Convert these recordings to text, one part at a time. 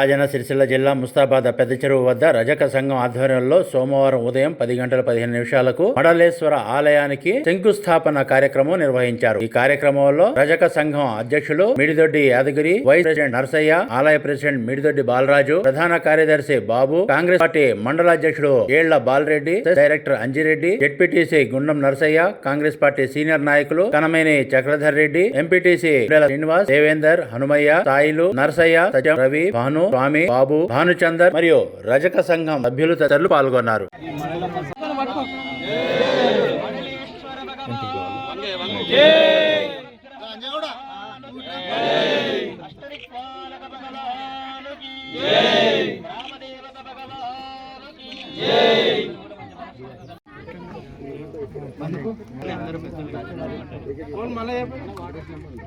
రాజన్న సిరిసిల్ల జిల్లా ముస్తాబాద్ పెద్ద చెరువు వద్ద రజక సంఘం ఆధ్వర్యంలో సోమవారం ఉదయం పది గంటల పదిహేను నిమిషాలకు మడలేశ్వర ఆలయానికి శంకుస్థాపన కార్యక్రమం నిర్వహించారు. ఈ కార్యక్రమంలో రజక సంఘం అధ్యక్షులు మిడిదొడ్డి యాదగిరి వైస్ ప్రెసిడెంట్ నర్సయ్య ఆలయ ప్రెసిడెంట్ మిడిదొడ్డి బాలరాజు ప్రధాన కార్యదర్శి బాబు కాంగ్రెస్ పార్టీ మండల అధ్యక్షుడు ఏళ్ళ Balareddy director Anjireddy ZPTC Gundam Narsaiah Congress party senior నాయకులు కనమేని చక్రధర్ రెడ్డి ఎంపీటీసీ శ్రీనివాస్ దేవేందర్ హనుమయ్య సాయిలు నర్సయ్య సత్యం రవి భాను స్వామి బాబు భానుచందర్ మరియు రజక సంఘం సభ్యులు తదితరులు పాల్గొన్నారు. మళ్ళీ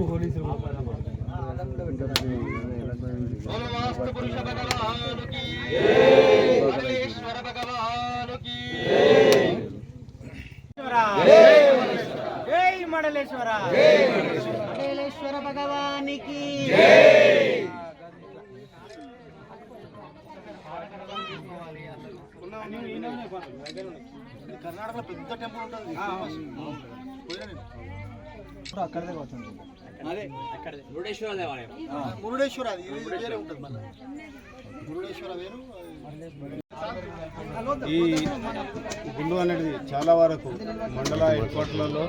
ఓ వస్తున్నామా పద్ద ఉంటా జై మండలేశ్వర మండలేశ్వర భగవానికి. కర్ణాటకలో పెద్ద టెంపుల్ ఉంటుంది అక్కడదే. వచ్చింది అదే మురుడేశ్వర దేవాలయం. మురుడేశ్వర అది ఇది వేరే ఉంటుంది మళ్ళీ. మురుడేశ్వర వేరు ఈ గుండు అనేది చాలా వరకు మండల హెడ్క్వార్టర్లలో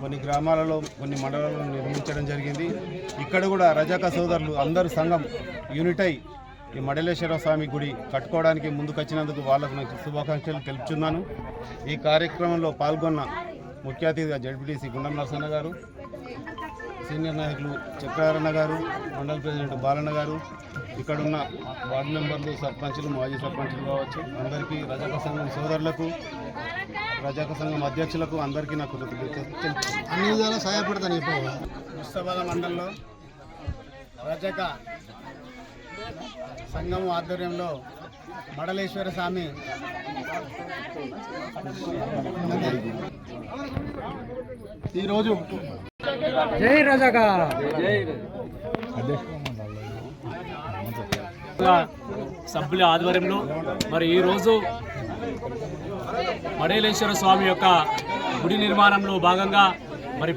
కొన్ని గ్రామాలలో కొన్ని మండలాలలో నిర్మించడం జరిగింది. ఇక్కడ కూడా రజాక సోదరులు అందరు సంఘం యూనిట్ అయి ఈ మడలేశ్వర స్వామి గుడి కట్టుకోవడానికి ముందుకొచ్చినందుకు వాళ్ళకు నాకు శుభాకాంక్షలు తెలుపుచున్నాను. ఈ కార్యక్రమంలో పాల్గొన్న ముఖ్య అతిథిగా జడ్పీటీసీ గుండం నరసన్న గారు సీనియర్ నాయకులు చక్రారణ గారు మండల ప్రెసిడెంట్ బాలన్న గారు ఇక్కడున్న వార్డు మెంబర్లు సర్పంచులు మాజీ సర్పంచులు కావచ్చు అందరికీ రజక సంఘం సోదరులకు రజక సంఘం అధ్యక్షులకు అందరికీ తెలుపుతున్నాను. అన్ని విధాలా సహాయపడతాను ఇప్పుడు ముస్తాబాద్ మండలంలో రజక సంఘం ఆధ్వర్యంలో మడలేశ్వర స్వామి ఈరోజు సభ్యుల ఆధ్వర్యంలో మరి ఈరోజు మడేలేశ్వర స్వామి యొక్క గుడి నిర్మాణంలో భాగంగా మరి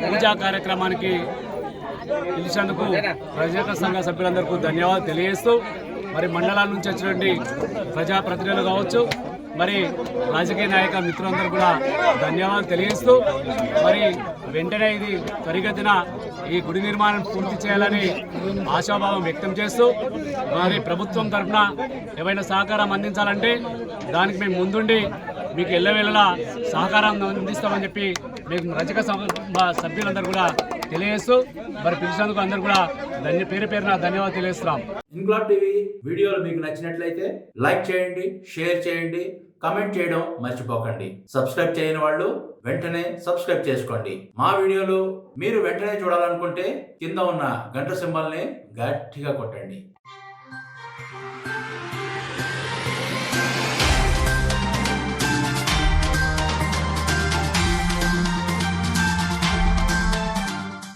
పూజా కార్యక్రమానికి పిలిచేందుకు ప్రజాక సంఘ సభ్యులందరికీ ధన్యవాదాలు తెలియజేస్తూ మరి మండలాల నుంచి వచ్చినటువంటి ప్రజాప్రతినిధులు కావచ్చు మరి రాజకీయ నాయక మిత్రులందరూ కూడా ధన్యవాదాలు తెలియజేస్తూ మరి వెంటనే ఇది త్వరిగతిన ఈ గుడి నిర్మాణం పూర్తి చేయాలని ఆశాభావం వ్యక్తం చేస్తూ మరి ప్రభుత్వం తరఫున ఏమైనా సహకారం అందించాలంటే దానికి మేము ముందుండి మీకు ఎల్లవేళలా సహకారం అందిస్తామని చెప్పి మీకు రజక సభ్యులందరూ కూడా తెలియజేస్తూ మరి పిలిచినందుకు అందరూ కూడా ధన్య పేరు పేరున ధన్యవాదాలు తెలియజేస్తున్నాం. ఇంక్లాడ్ టీవీ వీడియోలు మీకు నచ్చినట్లయితే లైక్ చేయండి షేర్ చేయండి కమెంట్ చేయడం మర్చిపోకండి. సబ్స్క్రైబ్ చేయని వాళ్ళు వెంటనే సబ్స్క్రైబ్ చేసుకోండి. మా వీడియోలు మీరు వెంటనే చూడాలనుకుంటే కింద ఉన్న గంట సింబల్ని గట్టిగా కొట్టండి.